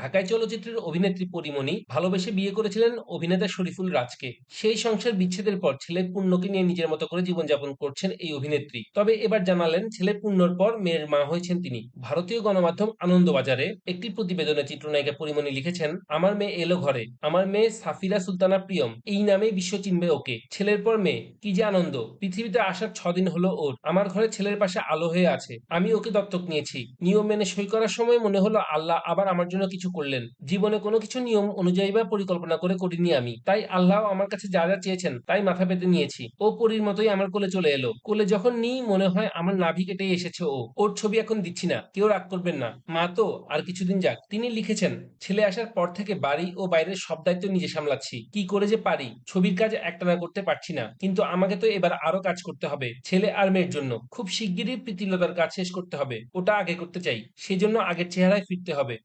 ঢাকায় চলচ্চিত্রের অভিনেত্রী পরিমণি ভালোবেসে বিয়ে করেছিলেন অভিনেতা শরীফুল রাজকে। সেই সংসার বিচ্ছেদের পর ছেলে পূর্ণকে নিয়ে নিজের মতো করে জীবনযাপন করছেন এই অভিনেত্রী। তবে এবার জানালেন ছেলে পূর্ণর পর মেয়ের মা হয়েছেন তিনি। ভারতীয় গণমাধ্যম আনন্দবাজারে একটি প্রতিবেদনে চিত্রনায়িকা পরিমণি লিখেছেন, আমার মেয়ে এলো ঘরে। আমার মেয়ে সাফিরা সুলতানা প্রিয়ম। এই নামেই বিশ্ব চিনবে ওকে। ছেলের পর মেয়ে। কি যে আনন্দ। পৃথিবীতে আসার ছদিন হলো ওর। আমার ঘরে ছেলের পাশে আলো হয়ে আছে। আমি ওকে দত্তক নিয়েছি। নিয়ম মেনে সই করার সময় মনে হলো, আল্লাহ আবার আমার জন্য কিছু করলেন। জীবনে কোনো কিছু নিয়ম অনুযায়ী বা পরিকল্পনা করে করিনি আমি। তাই আল্লাহ আমার কাছে যা যা চেয়েছেন, তাই মাথা পেতে নিয়েছি। ও পরীর মতোই আমার কোলে চলে এলো। কোলে যখন নিই, মনে হয় আমার নাভি কেটেই এসেছে ও। ওর ছবি এখন দিচ্ছি না, কেউ রাগ করবেন না। মা তো, আর কিছুদিন যাক। তিনি লিখেছেন, ছেলে আসার পর থেকে বাড়ি ও বাইরের সব দায়িত্ব নিজে সামলাচ্ছি। কি করে যে পারি? ছবির কাজ একটানা করতে পারছি না। কিন্তু আমাকে তো এবার আরও কাজ করতে হবে, ছেলে আর মেয়ের জন্য। খুব শিগগিরই প্রীতিলতার কাজ শেষ করতে হবে। ওটা আগে করতে চাই। সেজন্য আগের চেহারায় ফিরতে হবে।